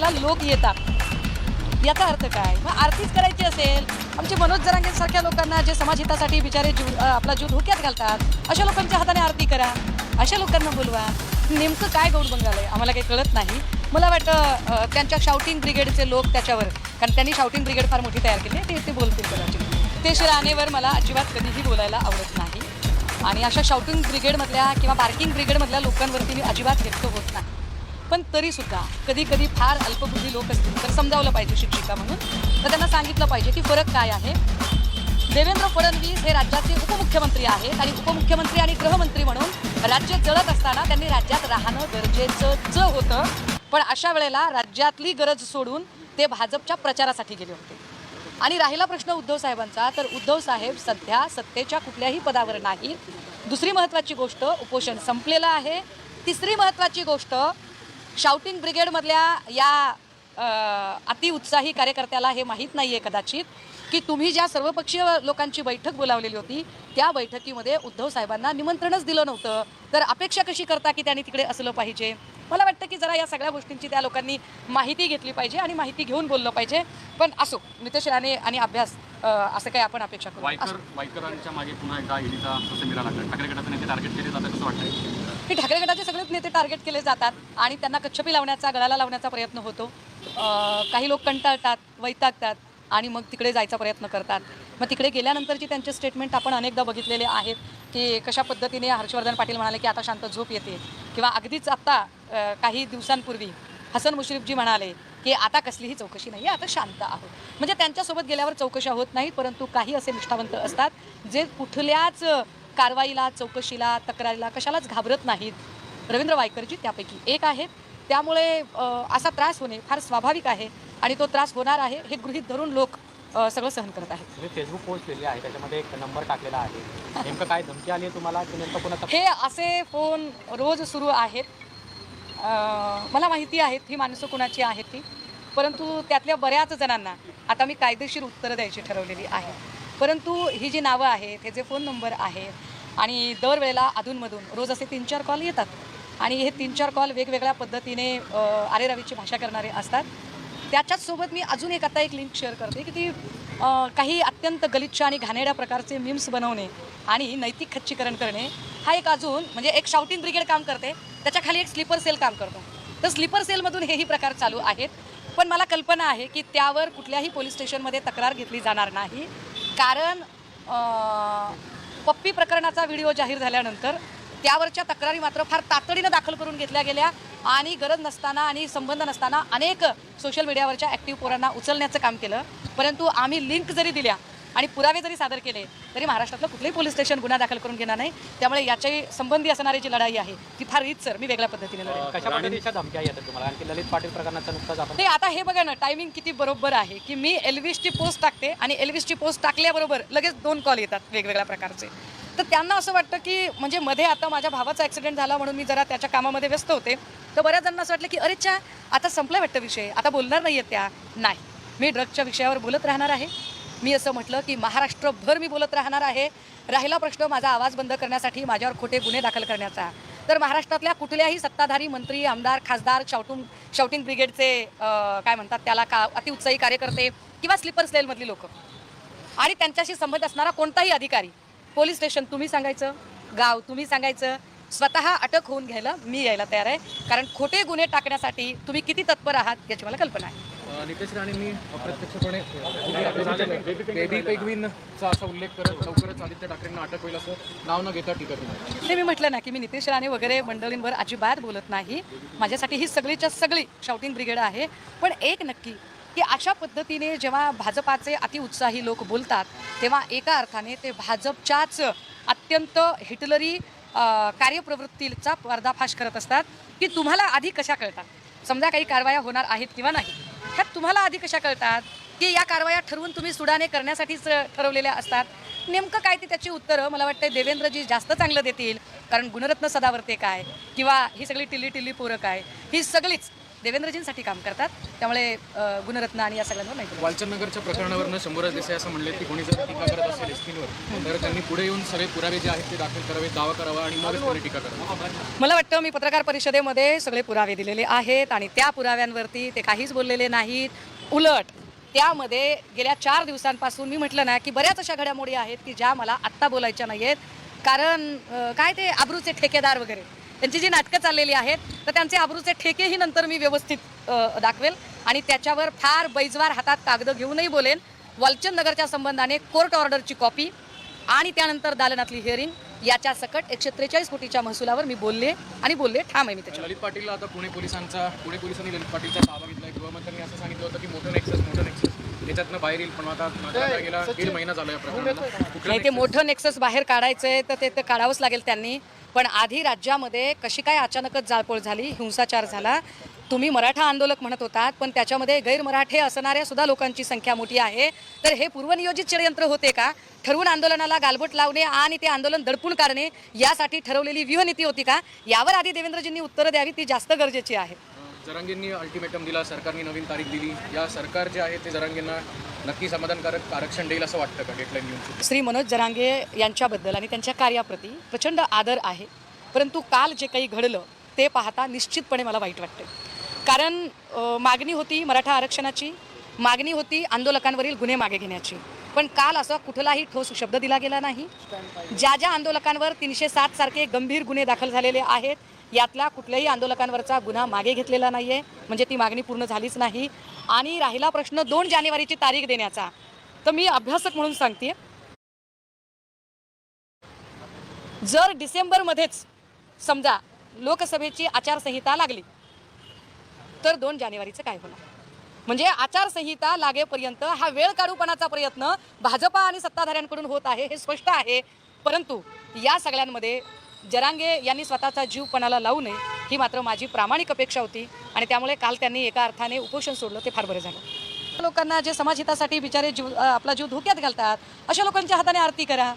पाहायला लोक येतात. याचा अर्थ काय? मग आरतीच करायची असेल आमचे मनोज जरांगेसारख्या लोकांना जे समाजहितासाठी बिचारे जीव आपला जीव धोक्यात घालतात अशा लोकांच्या हाताने आरती करा अशा लोकांना बोलवा. नेमकं काय गौड बंगाल आहे? आम्हाला काही कळत नाही. मला वाटतं त्यांच्या शाउटिंग ब्रिगेडचे लोक त्याच्यावर कारण त्यांनी शाउटिंग ब्रिगेड फार मोठी तयार केली ते ते बोलतील कदाचित. ते शिराणेवर मला अजिबात कधीही बोलायला आवडत नाही. आणि अशा शाउटिंग ब्रिगेडमधल्या किंवा पार्किंग ब्रिगेडमधल्या लोकांवरती मी अजिबात व्यक्त होत नाही. पण तरीसुद्धा कधी कधी फार अल्पबुद्धी लोक असतील तर समजावलं पाहिजे शिक्षिका म्हणून. तर त्यांना सांगितलं पाहिजे की फरक काय आहे? देवेंद्र फडणवीस हे राज्याचे उपमुख्यमंत्री आहेत आणि उपमुख्यमंत्री आणि गृहमंत्री म्हणून राज्य जळत असताना त्यांनी राज्यात राहणं गरजेचं होतं. पण अशा वेळेला राज्यातली गरज सोडून ते भाजपच्या प्रचारासाठी गेले होते. आणि राहिला प्रश्न उद्धव साहेबांचा तर उद्धव साहेब सध्या सत्तेच्या कुठल्याही पदावर नाहीत. दुसरी महत्त्वाची गोष्ट उपोषण संपलेलं आहे. तिसरी महत्त्वाची गोष्ट शाउटिंग ब्रिगेडमधल्या या अतिउत्साही कार्यकर्त्याला हे माहीत नाही आहे कदाचित की तुम्ही ज्या सर्वपक्षीय लोकांची बैठक बोलावलेली होती त्या बैठकीमध्ये उद्धव साहेबांना निमंत्रणच दिलं नव्हतं. तर अपेक्षा कशी करता की त्यांनी तिकडे असलं पाहिजे? मला वाटतं की जरा या सगळ्या गोष्टींची त्या लोकांनी माहिती घेतली पाहिजे आणि माहिती घेऊन बोललं पाहिजे. पण असो नितेश राणे आणि अभ्यास असं काही आपण अपेक्षा करू. असो. वायकर वायकरांच्या मागे पुन्हा एकदा ईडीचा लागला. ठाकरे गटाचं नेते टार्गेट केले जातं कसं वाटतं की ठाकरे गटाचे सगळेच नेते टार्गेट केले जातात आणि त्यांना कच्छपी लावण्याचा गळाला लावण्याचा प्रयत्न होतो. काही लोक कंटाळतात वैतागतात आणि मग तिकडे जायचा प्रयत्न करतात. मग तिकडे गेल्यानंतरची त्यांचे स्टेटमेंट आपण अनेकदा बघितलेले आहेत की कशा पद्धतीने हर्षवर्धन पाटील म्हणाले की आता शांत झोप येते किंवा अगदीच आत्ता काही दिवसांपूर्वी हसन मुश्रीफजी म्हणाले की आता कसलीही चौकशी नाही आहे आता शांत आहोत. म्हणजे त्यांच्यासोबत गेल्यावर चौकशा होत नाहीत परंतु काही असे निष्ठावंत असतात जे कुठल्याच कारवाईला चौकशीला तक्रारीला कशालाच घाबरत नाहीत. रवींद्र वायकरजी त्यापैकी एक आहेत. त्यामुळे असा त्रास होणे फार स्वाभाविक आहे आणि तो त्रास होणार आहे हे गृहीत धरून लोक सगळं सहन करत आहेत. फेसबुक पोस्ट केली आहे त्याच्यामध्ये एक नंबर टाकलेला आहे. नेमकं काय धमकी आली तुम्हाला हे असे फोन रोज सुरू आहेत. मला माहिती आहेत ही माणसं कुणाची आहेत ती. परंतु त्यातल्या बऱ्याच जणांना आता मी कायदेशीर उत्तरं द्यायची ठरवलेली आहे. परंतु ही जी नावं आहेत हे जे फोन नंबर आहेत आणि दरवेळेला अधूनमधून रोज असे तीन चार कॉल येतात. आणि हे तीन चार कॉल वेगवेगळ्या पद्धतीने आरे रवीची भाषा करणारे असतात. त्याच्याचसोबत मी अजून एक आता एक लिंक शेअर करते की ती काही अत्यंत गलिच्छ आणि घाणेड्या प्रकारचे मीम्स बनवणे आणि नैतिक खच्चीकरण करणे हा एक अजून म्हणजे एक शाउटिंग ब्रिगेड काम करते. त्याच्याखाली एक स्लीपर सेल काम करतो. तर स्लीपर सेलमधून हेही प्रकार चालू आहेत. पण मला कल्पना आहे की त्यावर कुठल्याही पोलीस स्टेशनमध्ये तक्रार घेतली जाणार नाही. कारण पप्पी प्रकरणाचा व्हिडिओ जाहीर झाल्यानंतर त्यावरच्या तक्रारी मात्र फार तातडीनं दाखल करून घेतल्या गेल्या आणि गरज नसताना आणि संबंध नसताना अनेक सोशल मीडियावरच्या ॲक्टिव्ह पोरांना उचलण्याचं काम केलं. परंतु आम्ही लिंक जरी दिल्या आणि पुरावे जरी सादर केले तरी महाराष्ट्रातलं कुठलंही पोलीस स्टेशन गुन्हा दाखल करून घेणार नाही. त्यामुळे याची संबंधी असणारी जी लढाई आहे ती फार रीत सर. मी वेगळ्या पद्धतीने लढेल कशा पद्धतीच्या धमक्या येतात तुम्हाला? आणखी ललित पाटील प्रकरणाचा नुकताच आपण नाही आता हे बघा ना टायमिंग किती बरोबर आहे की मी एल्विसची पोस्ट टाकते आणि एल्विसची पोस्ट टाकल्याबरोबर लगेच दोन कॉल येतात वेगवेगळ्या प्रकारचे. तर त्यांना असं वाटतं की म्हणजे मध्ये आता माझ्या भावाचा ॲक्सिडेंट झाला म्हणून मी जरा त्याच्या कामामध्ये व्यस्त होते. तर बऱ्याच जणांना असं वाटलं की अरे च्या आता संपला वाटतं विषय. आता बोलणार नाही आहेत त्या. नाही. मी ड्रगच्या विषयावर बोलत राहणार आहे. मी असं म्हटलं की महाराष्ट्रभर मी बोलत राहणार आहे. राहिला प्रश्न माझा आवाज बंद करण्यासाठी माझ्यावर खोटे गुन्हे दाखल करण्याचा. तर महाराष्ट्रातल्या कुठल्याही सत्ताधारी मंत्री आमदार खासदार शाउटिंग शाउटिंग ब्रिगेडचे काय म्हणतात त्याला का अतिउत्साही कार्यकर्ते किंवा स्लीपर सेलमधली लोक. आणि त्यांच्याशी संबंध असणारा कोणताही अधिकारी. पोलीस स्टेशन तुम्ही सांगायचं गाव तुम्ही सांगायचं स्वतः अटक होऊन घ्यायला मी यायला तयार आहे. कारण खोटे गुन्हे टाकण्यासाठी तुम्ही किती तत्पर आहात याची मला कल्पना आहे. नितेश राणेंनी अप्रत्यक्षपणे बेबी पेगविनचा असा उल्लेख करत लवकरच आदित्य ठाकरेंना अटक होईल असं नाव न घेता टीका केली. ते मी म्हटलं ना की मी नितेश राणे वगैरे मंडळींवर अजिबात बोलत नाही. माझ्यासाठी ही सगळीच्या सगळी शाउटिंग ब्रिगेड आहे. पण एक नक्की की अशा पद्धतीने जेव्हा भाजपाचे अतिउत्साही लोक बोलतात तेव्हा एका अर्थाने ते भाजपच्याच अत्यंत हिटलरी कार्यप्रवृत्तीचा पर्दाफाश करत असतात की तुम्हाला आधी कशा कळतात? समजा काही कारवाया होणार आहेत किंवा नाही. ह्या तुम्हाला आधी कशा कळतात? की या कारवाया ठरवून तुम्ही सुडाने करण्यासाठीच ठरवलेल्या असतात? नेमकं काय ते त्याची उत्तरं? मला वाटतं देवेंद्रजी जास्त चांगलं देतील. कारण गुणरत्न सदावर्ते काय? किंवा ही सगळी टिल्ली टिल्ली पोरं काय? ही सगळीच देवेंद्रजींसाठी काम करतात. त्यामुळे गुणरत्न आणि या सगळ्यांवर नाही बोलू. वालचंदनगरच्या प्रकरणावरनं शंभूराज देसाई असं म्हणले की कोणी जर टीका करत असेल एसपींवर तर त्यांनी पुढे येऊन सगळे पुरावे जे आहेत ते दाखल करावे दावा करावा आणि मगच कोणी टीका करावी. मला वाटतं मी पत्रकार परिषदेमध्ये सगळे पुरावे दिलेले आहेत आणि त्या पुराव्यांवरती ते काहीच बोललेले नाहीत. उलट त्यामध्ये गेल्या चार दिवसांपासून मी म्हटलं ना की बऱ्याच अशा घडामोडी आहेत की ज्या मला आत्ता बोलायच्या नाही आहेत कारण काय ते आबरूचे ठेकेदार वगैरे? त्यांची जी नाटकं चाललेली आहेत तर त्यांचे आबरूचे ठेकेही नंतर मी व्यवस्थित दाखवेल. आणि त्याच्यावर फार बैजवार हातात कागद घेऊनही बोलेन. वालचंद नगरच्या संबंधाने कोर्ट ऑर्डरची कॉपी आणि त्यानंतर दालनातली हिअरिंग याच्या सकट एकशे त्रेचाळीस कोटीच्या महसुलावर मी बोलले आणि बोलले ठाम आहे मी त्याच्या ललित पाटीलला आता पुणे पोलिसांचा पुणे पोलिसांनी ललित पाटीलचा ताबा घेतलाय. गृहमंत्र्यांनी असं सांगितलं होतं की मोठं नेक्सस मोठं नेक्सस. याच्यातनं बाहेर येईल पण आता गेला दीड महिना झाला या प्रकरणाला. नाही ते मोठं नेक्सस बाहेर काढायचंय तर ते तर काढावंच लागेल त्यांनी. पण आधी राज्यामध्ये कशी काय अचानकच जाळपोळ झाली हिंसाचार झाला? तुम्ही मराठा आंदोलक म्हणत होतात पण त्याच्यामध्ये गैरमराठे असणाऱ्या सुद्धा लोकांची संख्या मोठी आहे. तर हे पूर्वनियोजित षडयंत्र होते का? ठरवून आंदोलनाला गालबोट लावणे आणि ते आंदोलन दडपून काढणे यासाठी ठरवलेली व्यूहनीती होती का? यावर आधी देवेंद्रजींनी उत्तरं द्यावी ती जास्त गरजेची आहे. जरांगेंनी अल्टिमेटम दिला सरकारने नवीन तारीख दिली. या सरकार जे आहे ते जरांगेंना नक्की समाधानकारक आरक्षण देईल असं वाटतं का डेटलाईन घेऊन श्री मनोज जरांगे यांच्याबद्दल आणि त्यांच्या कार्याप्रती प्रचंड आदर आहे. परंतु काल जे काही घडलं ते पाहता निश्चितपणे मला वाईट वाटते कारण मागणी होती मराठा आरक्षणाची मागणी होती आंदोलकांवरील गुन्हे मागे घेण्याची. पण काल असा कुठलाही ठोस शब्द दिला गेला नाही. ज्या ज्या आंदोलकांवर तीनशे सात सारखे गंभीर गुन्हे दाखल झालेले आहेत यातल्या कुठल्याही आंदोलकांवरचा गुन्हा मागे घेतलेला नाही आहे म्हणजे ती मागणी पूर्ण झालीच नाही. आणि राहिला प्रश्न दोन जानेवारीची तारीख देण्याचा. तर मी अभ्यासक म्हणून सांगते. जर डिसेंबरमध्येच समजा लोकसभेची आचारसंहिता लागली तर दोन जानेवारीचं काय होणार? म्हणजे आचारसंहिता लागेपर्यंत हा वेळ काढूपणाचा प्रयत्न भाजपा आणि सत्ताधाऱ्यांकडून होत आहे हे स्पष्ट आहे. परंतु या सगळ्यांमध्ये जरांगे यांनी स्वतःचा जीव पणाला लावू नये ही मात्र माझी प्रामाणिक अपेक्षा होती आणि त्यामुळे काल त्यांनी एका अर्थाने उपोषण सोडलं ते फार बरं झालं. लोकांना जे समाजहितासाठी बिचारे जीव आपला जीव धोक्यात घालतात अशा लोकांच्या हाताने आरती करा.